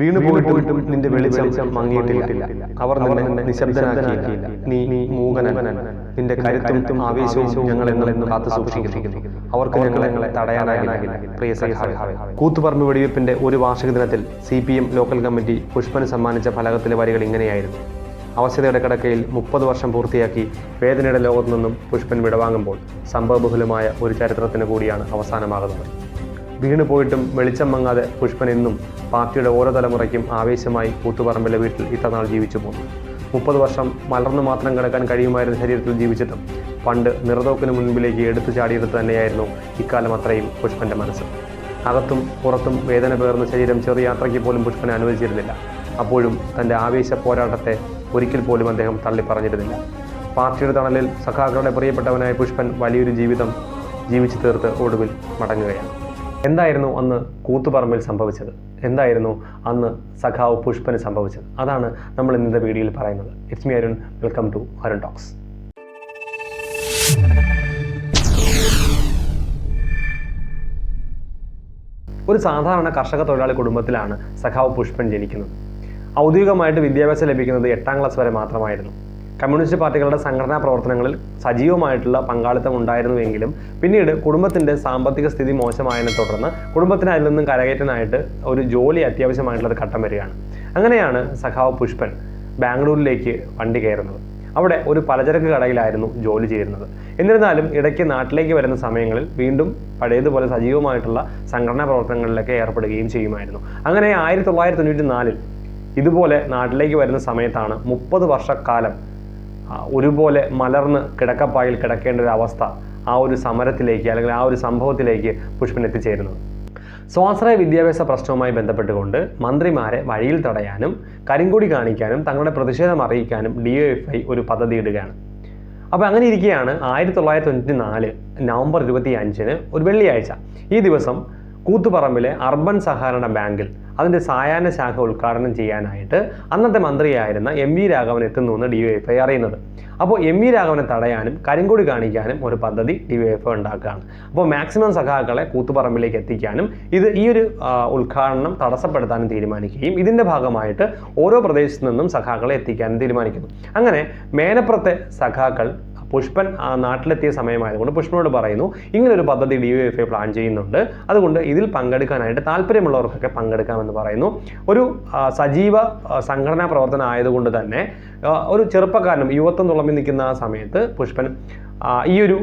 വീണു പോയിട്ടും നിന്റെ വെളിച്ചം മങ്ങിയിട്ടില്ല അവർ നിന്നെ നിശബ്ദനാക്കിയില്ല. നീ മൂകനൻ നിന്റെ കരുത്തും ആവേശവും ഞങ്ങൾ എന്നും കാത്തു സൂക്ഷിക്കുന്നു. അവർക്ക് ഞങ്ങളെ തടയാനാകില്ല. പ്രിയ സഖാവേ. കൂത്തുപറമ്പ് വെടിവെപ്പിന്റെ ഒരു വാർഷിക ദിനത്തിൽ C P M local committee പുഷ്പന് സമ്മാനിച്ച ഫലകത്തിലെ വരികൾ ഇങ്ങനെയായിരുന്നു. അവസ്ഥയുടെ കിടക്കയിൽ മുപ്പത് വർഷം പൂർത്തിയാക്കി വേദനയുടെ ലോകത്തു നിന്നും പുഷ്പൻ വിടവാങ്ങുമ്പോൾ സംഭവബഹുലമായ ഒരു ചരിത്രത്തിന് കൂടിയാണ് അവസാനമാകുന്നത്. വീണു പോയിട്ടും വെളിച്ചം മങ്ങാതെ പുഷ്പൻ എന്നും പാർട്ടിയുടെ ഓരോ തലമുറയ്ക്കും ആവേശമായി കൂത്തുപറമ്പിലെ വീട്ടിൽ ഇത്രനാൾ ജീവിച്ചു പോന്നു. മുപ്പത് വർഷം മലർന്നു മാത്രം കിടക്കാൻ കഴിയുമായിരുന്ന ശരീരത്തിൽ ജീവിച്ചിട്ടും പണ്ട് നിറതോക്കിന് മുൻപിലേക്ക് എടുത്തു ചാടിയെടുത്ത് തന്നെയായിരുന്നു ഇക്കാലം അത്രയും പുഷ്പന്റെ മനസ്സ്. അകത്തും പുറത്തും വേദന പേർന്ന ശരീരം ചെറിയ യാത്രയ്ക്ക് പോലും പുഷ്പനെ അനുവദിച്ചിരുന്നില്ല. അപ്പോഴും തന്റെ ആവേശ പോരാട്ടത്തെ ഒരിക്കൽ പോലും അദ്ദേഹം തള്ളിപ്പറഞ്ഞിരുന്നില്ല. പാർട്ടിയുടെ തണലിൽ സഖാക്കളുടെ പ്രിയപ്പെട്ടവനായ പുഷ്പൻ വലിയൊരു ജീവിതം ജീവിച്ചു തീർത്ത് ഒടുവിൽ മടങ്ങുകയാണ്. എന്തായിരുന്നു അന്ന് കൂത്തുപറമ്പിൽ സംഭവിച്ചത്? എന്തായിരുന്നു അന്ന് സഖാവ് പുഷ്പന് സംഭവിച്ചത്? അതാണ് നമ്മൾ ഇന്നത്തെ വീഡിയോയിൽ പറയുന്നത്. It's me Arun welcome to Arun talks ഒരു സാധാരണ കർഷക തൊഴിലാളി കുടുംബത്തിലാണ് സഖാവ് പുഷ്പൻ ജനിക്കുന്നത്. ഔദ്യോഗികമായിട്ട് വിദ്യാഭ്യാസം ലഭിക്കുന്നത് എട്ടാം ക്ലാസ് വരെ മാത്രമായിരുന്നു. കമ്മ്യൂണിസ്റ്റ് പാർട്ടികളുടെ സംഘടനാ പ്രവർത്തനങ്ങളിൽ സജീവമായിട്ടുള്ള പങ്കാളിത്തം ഉണ്ടായിരുന്നുവെങ്കിലും പിന്നീട് കുടുംബത്തിന്റെ സാമ്പത്തിക സ്ഥിതി മോശമായതിനെ തുടർന്ന് കുടുംബത്തിന് അതിൽ നിന്നും കരകയറ്റാനായിട്ട് ഒരു ജോലി അത്യാവശ്യമായിട്ടുള്ള ഒരു ഘട്ടം വരികയാണ്. അങ്ങനെയാണ് സഖാവ് പുഷ്പൻ ബാംഗ്ലൂരിലേക്ക് വണ്ടി കയറുന്നത്. അവിടെ ഒരു പലചരക്ക് കടയിലായിരുന്നു ജോലി ചെയ്യുന്നത്. എന്നിരുന്നാലും ഇടയ്ക്ക് നാട്ടിലേക്ക് വരുന്ന സമയങ്ങളിൽ വീണ്ടും പഴയതുപോലെ സജീവമായിട്ടുള്ള സംഘടനാ പ്രവർത്തനങ്ങളിലൊക്കെ ഏർപ്പെടുകയും ചെയ്യുമായിരുന്നു. അങ്ങനെ ആയിരത്തി തൊള്ളായിരത്തി തൊണ്ണൂറ്റി നാലിൽ ഇതുപോലെ നാട്ടിലേക്ക് വരുന്ന സമയത്താണ് മുപ്പത് വർഷക്കാലം ഒരുപോലെ മലർന്ന് കിടക്കപ്പായിൽ കിടക്കേണ്ട ഒരു അവസ്ഥ ആ ഒരു സമരത്തിലേക്ക് അല്ലെങ്കിൽ ആ ഒരു സംഭവത്തിലേക്ക് പുഷ്പൻ എത്തിച്ചേരുന്നത്. സ്വാശ്രയ വിദ്യാഭ്യാസ പ്രശ്നവുമായി ബന്ധപ്പെട്ടുകൊണ്ട് മന്ത്രിമാരെ വഴിയിൽ തടയാനും കരിങ്കൊടി കാണിക്കാനും തങ്ങളുടെ പ്രതിഷേധം അറിയിക്കാനും ഡി എഫ് ഐ ഒരു പദ്ധതി ഇടുകയാണ്. അപ്പോൾ അങ്ങനെ ഇരിക്കുകയാണ് ആയിരത്തി തൊള്ളായിരത്തി തൊണ്ണൂറ്റി നാല് നവംബർ ഇരുപത്തി അഞ്ചിന് ഒരു വെള്ളിയാഴ്ച. ഈ ദിവസം കൂത്തുപറമ്പിലെ അർബൻ സഹകരണ ബാങ്കിൽ അതിന്റെ സായാഹ്ന ശാഖ ഉദ്ഘാടനം ചെയ്യാനായിട്ട് അന്നത്തെ മന്ത്രിയായിരുന്ന എം വി രാഘവൻ എത്തുന്നു എന്ന് ഐ അറിയുന്നത്. അപ്പോൾ എം വി രാഘവനെ തടയാനും കരിങ്കൊടി കാണിക്കാനും ഒരു പദ്ധതി ഡി വൈ എഫ് ഐ ഉണ്ടാക്കുകയാണ്. അപ്പോൾ മാക്സിമം സഖാക്കളെ കൂത്തുപറമ്പിലേക്ക് എത്തിക്കാനും ഇത് ഈ ഒരു ഉദ്ഘാടനം തടസ്സപ്പെടുത്താനും തീരുമാനിക്കുകയും ഇതിന്റെ ഭാഗമായിട്ട് ഓരോ പ്രദേശത്തു നിന്നും സഖാക്കളെ എത്തിക്കാനും തീരുമാനിക്കുന്നു. അങ്ങനെ മേനപ്പുറത്തെ സഖാക്കൾ പുഷ്പൻ നാട്ടിലെത്തിയ സമയമായതുകൊണ്ട് പുഷ്പനോട് പറയുന്നു ഇങ്ങനെ ഒരു പദ്ധതി ഡി എഫ് ഐ പ്ലാൻ ചെയ്യുന്നുണ്ട്. അതുകൊണ്ട് ഇതിൽ പങ്കെടുക്കാനായിട്ട് താല്പര്യമുള്ളവർക്കൊക്കെ പങ്കെടുക്കാമെന്ന് പറയുന്നു. ഒരു സജീവ സംഘടനാ പ്രവർത്തനം ആയതുകൊണ്ട് തന്നെ ഒരു ചെറുപ്പക്കാരനും യുവത്വം തുളമ്പി നിൽക്കുന്ന ആ സമയത്ത് പുഷ്പൻ ഈ ഒരു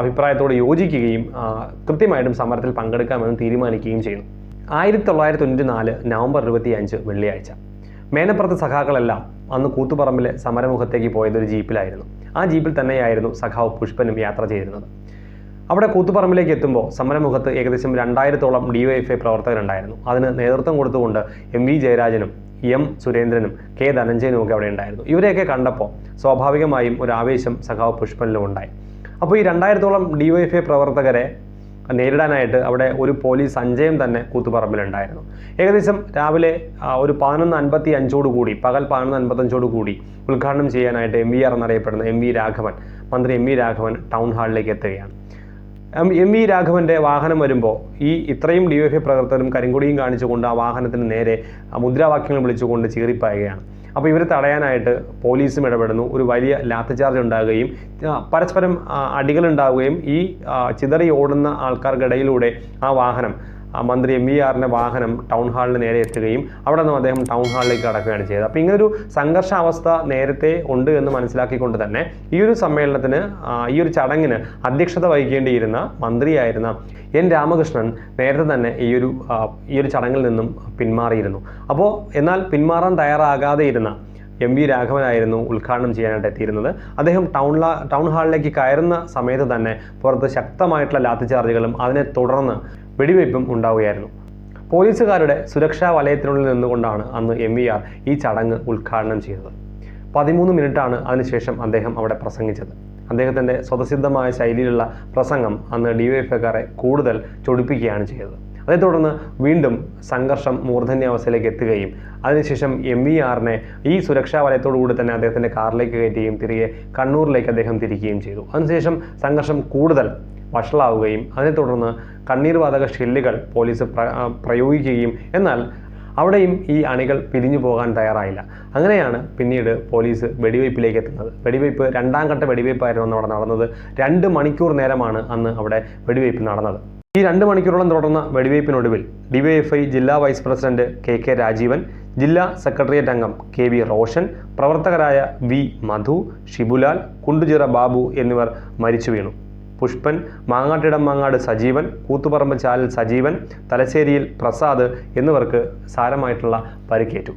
അഭിപ്രായത്തോട് യോജിക്കുകയും കൃത്യമായിട്ടും സമരത്തിൽ പങ്കെടുക്കാമെന്ന് തീരുമാനിക്കുകയും ചെയ്യുന്നു ആയിരത്തി തൊള്ളായിരത്തി തൊണ്ണൂറ്റി നാല് നവംബർ ഇരുപത്തി അഞ്ച് വെള്ളിയാഴ്ച. മേനപ്പുറത്തെ സഖാക്കളെല്ലാം അന്ന് കൂത്തുപറമ്പിലെ സമരമുഖത്തേക്ക് പോയത് ഒരു ജീപ്പിലായിരുന്നു. ആ ജീപ്പിൽ തന്നെയായിരുന്നു സഖാവ് പുഷ്പനും യാത്ര ചെയ്തിരുന്നത്. അവിടെ കൂത്തുപറമ്പിലേക്ക് എത്തുമ്പോൾ സമരമുഖത്ത് ഏകദേശം രണ്ടായിരത്തോളം ഡി വൈ എഫ് ഐ പ്രവർത്തകരുണ്ടായിരുന്നു. അതിന് നേതൃത്വം കൊടുത്തുകൊണ്ട് എം വി ജയരാജനും എം സുരേന്ദ്രനും കെ ധനഞ്ജയനും ഒക്കെ അവിടെ ഉണ്ടായിരുന്നു. ഇവരെയൊക്കെ കണ്ടപ്പോൾ സ്വാഭാവികമായും ഒരു ആവേശം സഖാവ് പുഷ്പനിലും ഉണ്ടായി. അപ്പോൾ ഈ രണ്ടായിരത്തോളം ഡി വൈ എഫ് ഐ പ്രവർത്തകരെ നേരിടാനായിട്ട് അവിടെ ഒരു പോലീസ് സഞ്ചയം തന്നെ കൂത്തുപറമ്പിലുണ്ടായിരുന്നു. ഏകദേശം രാവിലെ ഒരു പതിനൊന്ന് അൻപത്തി അഞ്ചോട് കൂടി പകൽ പതിനൊന്ന് അൻപത്തഞ്ചോട് കൂടി ഉദ്ഘാടനം ചെയ്യാനായിട്ട് എം വി ആർ എന്നറിയപ്പെടുന്ന എം വി രാഘവൻ മന്ത്രി എം വി രാഘവൻ ടൗൺ ഹാളിലേക്ക് എത്തുകയാണ്. എം വി രാഘവന്റെ വാഹനം വരുമ്പോൾ ഈ ഇത്രയും ഡി എഫ് പ്രവർത്തകരും കരിങ്കൊടിയും കാണിച്ചുകൊണ്ട് ആ വാഹനത്തിന് നേരെ മുദ്രാവാക്യങ്ങൾ വിളിച്ചുകൊണ്ട് ചീറിപ്പായുകയാണ്. അപ്പോൾ ഇവരെ തടയാനായിട്ട് പോലീസും ഇടപെടുന്നു. ഒരു വലിയ ലാത്തിചാർജ് ഉണ്ടാകുകയും പരസ്പരം അടികളുണ്ടാവുകയും ഈ ചിതറി ഓടുന്ന ആൾക്കാർക്കിടയിലൂടെ ആ വാഹനം മന്ത്രി എം വി ആറിന്റെ വാഹനം ടൗൺ ഹാളിന് നേരെ എത്തുകയും അവിടെ നിന്നും അദ്ദേഹം ടൗൺ ഹാളിലേക്ക് കടക്കുകയാണ് ചെയ്തത്. അപ്പോൾ ഇങ്ങനൊരു സംഘർഷാവസ്ഥ നേരത്തെ ഉണ്ട് എന്ന് മനസ്സിലാക്കിക്കൊണ്ട് തന്നെ ഈ ഒരു സമ്മേളനത്തിന് ഈ ഒരു ചടങ്ങിന് അധ്യക്ഷത വഹിക്കേണ്ടിയിരുന്ന മന്ത്രിയായിരുന്ന എൻ രാമകൃഷ്ണൻ നേരത്തെ തന്നെ ഈ ഒരു ഈ ഒരു ചടങ്ങിൽ നിന്നും പിന്മാറിയിരുന്നു. അപ്പോൾ എന്നാൽ പിന്മാറാൻ തയ്യാറാകാതെ ഇരുന്ന എം വി രാഘവനായിരുന്നു ഉദ്ഘാടനം ചെയ്യാനായിട്ട് എത്തിയിരുന്നത്. അദ്ദേഹം ടൗൺ ടൗൺ ഹാളിലേക്ക് കയറുന്ന സമയത്ത് തന്നെ പുറത്ത് ശക്തമായിട്ടുള്ള ലാത്തിചാർജുകളും അതിനെ തുടർന്ന് വെടിവയ്പ്പും ഉണ്ടാവുകയായിരുന്നു. പോലീസുകാരുടെ സുരക്ഷാ വലയത്തിനുള്ളിൽ നിന്നുകൊണ്ടാണ് അന്ന് എം വി ആർ ഈ ചടങ്ങ് ഉദ്ഘാടനം ചെയ്തത്. പതിമൂന്ന് മിനിറ്റാണ് അതിനുശേഷം അദ്ദേഹം അവിടെ പ്രസംഗിച്ചത്. അദ്ദേഹത്തിന്റെ സ്വതസിദ്ധമായ ശൈലിയിലുള്ള പ്രസംഗം അന്ന് ഡി വൈ എഫ് കൂടുതൽ ചൊടിപ്പിക്കുകയാണ് ചെയ്തത്. അതേ തുടർന്ന് വീണ്ടും സംഘർഷം മൂർധന്യാവസ്ഥയിലേക്ക് എത്തുകയും അതിനുശേഷം എം വി ആറിനെ ഈ സുരക്ഷാ വലയത്തോടു കൂടി തന്നെ അദ്ദേഹത്തിന്റെ കാറിലേക്ക് കയറ്റുകയും തിരികെ കണ്ണൂരിലേക്ക് അദ്ദേഹം തിരിക്കുകയും ചെയ്തു. അതിനുശേഷം സംഘർഷം കൂടുതൽ വഷളാവുകയും അതിനെ തുടർന്ന് കണ്ണീർ വാതക ഷെല്ലുകൾ പോലീസ് പ്രയോഗിക്കുകയും എന്നാൽ അവിടെയും ഈ അണികൾ പിരിഞ്ഞു പോകാൻ തയ്യാറായില്ല. അങ്ങനെയാണ് പിന്നീട് പോലീസ് വെടിവയ്പ്പിലേക്ക് എത്തുന്നത്. വെടിവയ്പ്പ് രണ്ടാം ഘട്ട വെടിവയ്പ്പായിരുന്നു അന്ന് അവിടെ നടന്നത്. രണ്ട് മണിക്കൂർ നേരമാണ് അന്ന് അവിടെ വെടിവയ്പ്പ് നടന്നത്. ഈ രണ്ട് മണിക്കൂറോളം തുടർന്ന വെടിവയ്പ്പിനൊടുവിൽ ഡിവൈഎഫ്ഐ ജില്ലാ vice president K K Rajeevan ജില്ലാ സെക്രട്ടേറിയറ്റ് അംഗം കെ വി റോഷൻ പ്രവർത്തകരായ വി മധു ഷിബുലാൽ കുണ്ടുചിറ ബാബു എന്നിവർ മരിച്ചു വീണു. പുഷ്പൻ മാങ്ങാട്ടിടം മാങ്ങാട് സജീവൻ കൂത്തുപറമ്പ് ചാലിൽ സജീവൻ തലശ്ശേരിയിൽ പ്രസാദ് എന്നിവർക്ക് സാരമായിട്ടുള്ള പരിക്കേറ്റു.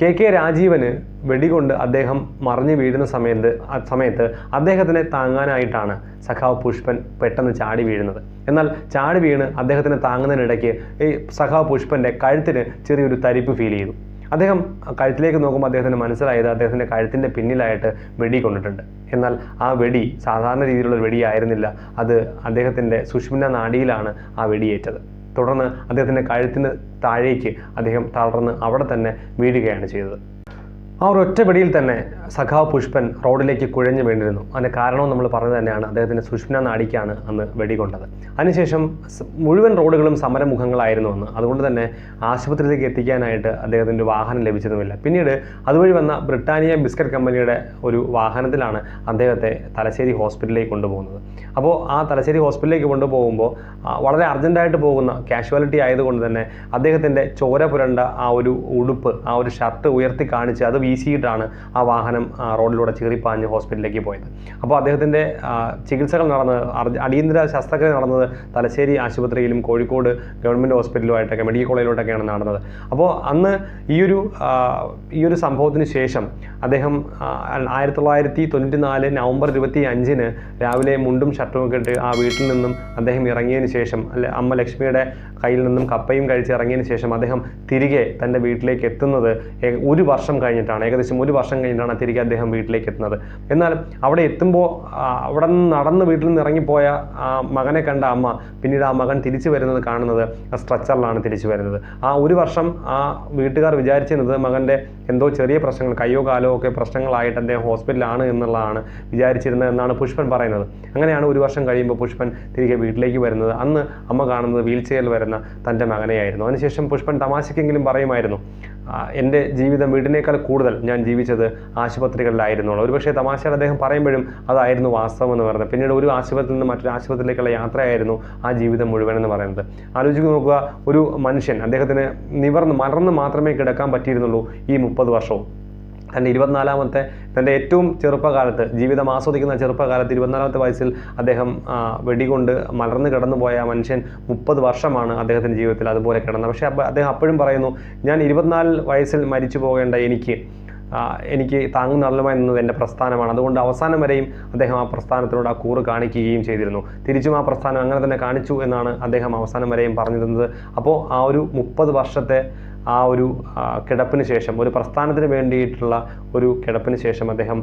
കെ കെ രാജീവന് വെടികൊണ്ട് അദ്ദേഹം മറിഞ്ഞു വീഴുന്ന സമയത്ത് സമയത്ത് അദ്ദേഹത്തിനെ താങ്ങാനായിട്ടാണ് സഖാവ് പുഷ്പൻ പെട്ടെന്ന് ചാടി വീഴുന്നത്. എന്നാൽ ചാടി വീണ് അദ്ദേഹത്തിനെ താങ്ങുന്നതിനിടയ്ക്ക് ഈ സഖാവ് പുഷ്പന്റെ കഴുത്തിന് ചെറിയൊരു തരിപ്പ് ഫീൽ ചെയ്തു. അദ്ദേഹം കഴുത്തിലേക്ക് നോക്കുമ്പോൾ അദ്ദേഹത്തിന് മനസ്സിലായത് അദ്ദേഹത്തിന്റെ കഴുത്തിന്റെ പിന്നിലായിട്ട് വെടി കൊണ്ടിട്ടുണ്ട്. എന്നാൽ ആ വെടി സാധാരണ രീതിയിലുള്ള വെടിയായിരുന്നില്ല. അത് അദ്ദേഹത്തിന്റെ സുഷ്മിന നാടിയിലാണ് ആ വെടിയേറ്റത്. തുടർന്ന് അദ്ദേഹത്തിന്റെ കഴുത്തിന് താഴേക്ക് അദ്ദേഹം തളർന്ന് അവിടെ തന്നെ വീഴുകയാണ് ചെയ്തത്. ആ ഒരു ഒറ്റ വെടിയിൽ തന്നെ സഖാവ് പുഷ്പൻ റോഡിലേക്ക് കുഴഞ്ഞു വീണിരുന്നു. അതിന്റെ കാരണവും നമ്മൾ പറഞ്ഞു തന്നെയാണ്. അദ്ദേഹത്തിന്റെ സുഷ്മന നാടിക്കാണ് അന്ന് വെടികൊണ്ടത്. അതിനുശേഷം മുഴുവൻ റോഡുകളും സമരമുഖങ്ങളായിരുന്നു അന്ന്. അതുകൊണ്ട് തന്നെ ആശുപത്രിയിലേക്ക് എത്തിക്കാനായിട്ട് അദ്ദേഹത്തിന്റെ വാഹനം ലഭിച്ചതുമില്ല. പിന്നീട് അതുവഴി വന്ന ബ്രിട്ടാനിയ ബിസ്ക്കറ്റ് കമ്പനിയുടെ ഒരു വാഹനത്തിലാണ് അദ്ദേഹത്തെ തലശ്ശേരി ഹോസ്പിറ്റലിലേക്ക് കൊണ്ടുപോകുന്നത്. അപ്പോൾ ആ തലശ്ശേരി ഹോസ്പിറ്റലിലേക്ക് കൊണ്ടുപോകുമ്പോൾ വളരെ അർജന്റായിട്ട് പോകുന്ന കാഷ്വാലിറ്റി ആയതുകൊണ്ട് തന്നെ അദ്ദേഹത്തിന്റെ ചോര പുരണ്ട ആ ഒരു ഉടുപ്പ് ആ ഒരു ഷർട്ട് ഉയർത്തി കാണിച്ച് അത് വീശിയിട്ടാണ് ആ വാഹനം റോഡിലൂടെ ചീറിപ്പാഞ്ഞ് ഹോസ്പിറ്റലിലേക്ക് പോയത്. അപ്പോൾ അദ്ദേഹത്തിന്റെ ചികിത്സകൾ നടന്നത് അർജ- അടിയന്തര ശസ്ത്രക്രിയ നടന്നത് തലശ്ശേരി ആശുപത്രിയിലും കോഴിക്കോട് ഗവൺമെന്റ് ഹോസ്പിറ്റലുമായിട്ടൊക്കെ മെഡിക്കൽ കോളേജിലോട്ടൊക്കെയാണ് നടന്നത്. അപ്പോൾ അന്ന് ഈ ഒരു ഈ ഒരു സംഭവത്തിന് ശേഷം അദ്ദേഹം ആയിരത്തി തൊള്ളായിരത്തി തൊണ്ണൂറ്റി നാല് നവംബർ ഇരുപത്തി അഞ്ചിന് രാവിലെ മുണ്ടും ഷർട്ടും ഒക്കെ ഇട്ട് ആ വീട്ടിൽ നിന്നും അദ്ദേഹം ഇറങ്ങിയതിന് ശേഷം അല്ലെ അമ്മ ലക്ഷ്മിയുടെ കയ്യിൽ നിന്നും കപ്പയും കഴിച്ച് ഇറങ്ങിയതിന് ശേഷം അദ്ദേഹം തിരികെ തന്റെ വീട്ടിലേക്ക് എത്തുന്നത് ഒരു വർഷം കഴിഞ്ഞിട്ടാണ്. ഏകദേശം ഒരു വർഷം കഴിഞ്ഞിട്ടാണ് തിരികെ അദ്ദേഹം വീട്ടിലേക്ക് എത്തുന്നത്. എന്നാൽ അവിടെ എത്തുമ്പോൾ അവിടെ നിന്ന് നടന്ന് വീട്ടിൽ നിന്ന് ഇറങ്ങിപ്പോയ ആ മകനെ കണ്ട അമ്മ പിന്നീട് ആ മകൻ തിരിച്ചു വരുന്നത് കാണുന്നത് ആ സ്ട്രക്ചറിലാണ് തിരിച്ചു വരുന്നത്. ആ ഒരു വർഷം ആ വീട്ടുകാർ വിചാരിച്ചിരുന്നത് മകന്റെ എന്തോ ചെറിയ പ്രശ്നങ്ങൾ കയ്യോ കാലോ ഒക്കെ പ്രശ്നങ്ങളായിട്ട് അദ്ദേഹം ഹോസ്പിറ്റലാണ് എന്നുള്ളതാണ് വിചാരിച്ചിരുന്നത് എന്നാണ് പുഷ്പൻ പറയുന്നത്. അങ്ങനെയാണ് ഒരു വർഷം കഴിയുമ്പോൾ പുഷ്പൻ തിരികെ വീട്ടിലേക്ക് വരുന്നത്. അന്ന് അമ്മ കാണുന്നത് വീൽ ചെയറിൽ വരുന്ന തന്റെ മകനെയായിരുന്നു. അതിനുശേഷം പുഷ്പൻ തമാശയ്ക്കെങ്കിലും പറയുമായിരുന്നു "ആ, എന്റെ ജീവിതം വീടിനേക്കാൾ കൂടുതൽ ഞാൻ ജീവിച്ചത് ആശുപത്രികളിലായിരുന്നുള്ളൂ. ഒരുപക്ഷേ തമാശകൾ അദ്ദേഹം പറയുമ്പോഴും അതായിരുന്നു വാസ്തവം എന്ന് പറയുന്നത്. പിന്നീട് ഒരു ആശുപത്രിയിൽ നിന്ന് മറ്റൊരു ആശുപത്രിയിലേക്കുള്ള യാത്രയായിരുന്നു ആ ജീവിതം മുഴുവൻ എന്ന് പറയുന്നത്. ആലോചിച്ച് നോക്കുക ഒരു മനുഷ്യൻ അദ്ദേഹത്തിന് നിവർന്ന് മറന്ന് മാത്രമേ കിടക്കാൻ പറ്റിയിരുന്നുള്ളൂ ഈ മുപ്പത് വർഷവും. തന്റെ ഇരുപത്തിനാലാമത്തെ തന്റെ ഏറ്റവും ചെറുപ്പകാലത്ത് ജീവിതം ആസ്വദിക്കുന്ന ചെറുപ്പകാലത്ത് ഇരുപത്തിനാലാമത്തെ വയസ്സിൽ അദ്ദേഹം വെടികൊണ്ട് മലർന്നു കിടന്നു പോയ ആ മനുഷ്യൻ മുപ്പത് വർഷമാണ് അദ്ദേഹത്തിന്റെ ജീവിതത്തിൽ അതുപോലെ കിടന്നത്. പക്ഷേ അദ്ദേഹം അപ്പോഴും പറയുന്നു ഞാൻ ഇരുപത്തിനാല് വയസ്സിൽ മരിച്ചു പോകേണ്ട എനിക്ക് എനിക്ക് താങ്ങും നല്ലമായി നിന്നത് എന്റെ പ്രസ്ഥാനമാണ്. അതുകൊണ്ട് അവസാനം വരെയും അദ്ദേഹം ആ പ്രസ്ഥാനത്തിനോട് ആ കൂറ് കാണിക്കുകയും ചെയ്തിരുന്നു. തിരിച്ചും ആ പ്രസ്ഥാനം അങ്ങനെ തന്നെ കാണിച്ചു എന്നാണ് അദ്ദേഹം അവസാനം വരെയും പറഞ്ഞിരുന്നത്. അപ്പോൾ ആ ഒരു മുപ്പത് വർഷത്തെ ആ ഒരു കിടപ്പിന് ശേഷം ഒരു പ്രസ്ഥാനത്തിന് വേണ്ടിയിട്ടുള്ള ഒരു കിടപ്പിന് ശേഷം അദ്ദേഹം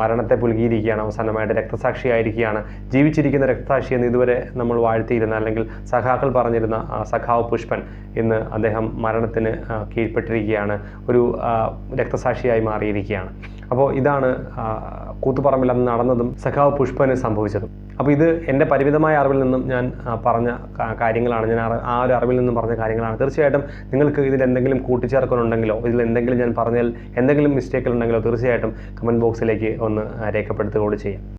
മരണത്തെ പുലുകിയിരിക്കുകയാണ് അവസാനമായിട്ട് രക്തസാക്ഷിയായിരിക്കുകയാണ്. ജീവിച്ചിരിക്കുന്ന രക്തസാക്ഷി എന്ന് ഇതുവരെ നമ്മൾ വാഴ്ത്തിയിരുന്ന അല്ലെങ്കിൽ സഖാക്കൾ പറഞ്ഞിരുന്ന സഖാവ് പുഷ്പൻ ഇന്ന് അദ്ദേഹം മരണത്തിന് കീഴ്പ്പെട്ടിരിക്കുകയാണ്. ഒരു രക്തസാക്ഷിയായി മാറിയിരിക്കുകയാണ്. അപ്പോൾ ഇതാണ് കൂത്തുപറമ്പിൽ അന്ന് നടന്നതും സഖാവ് പുഷ്പന് സംഭവിച്ചതും. അപ്പോൾ ഇത് എന്റെ പരിമിതമായ അറിവിൽ നിന്നും ഞാൻ പറഞ്ഞ കാര്യങ്ങളാണ്. ഞാൻ ആ ഒരു അറിവിൽ നിന്നും പറഞ്ഞ കാര്യങ്ങളാണ്. തീർച്ചയായിട്ടും നിങ്ങൾക്ക് ഇതിൽ എന്തെങ്കിലും കൂട്ടിച്ചേർക്കാനുണ്ടെങ്കിലോ ഇതിൽ എന്തെങ്കിലും ഞാൻ പറഞ്ഞാൽ എന്തെങ്കിലും മിസ്റ്റേക്കുകൾ ഉണ്ടെങ്കിലോ തീർച്ചയായിട്ടും കമന്റ് ബോക്സിലേക്ക് ഒന്ന് രേഖപ്പെടുത്തുകയോട് ചെയ്യാം.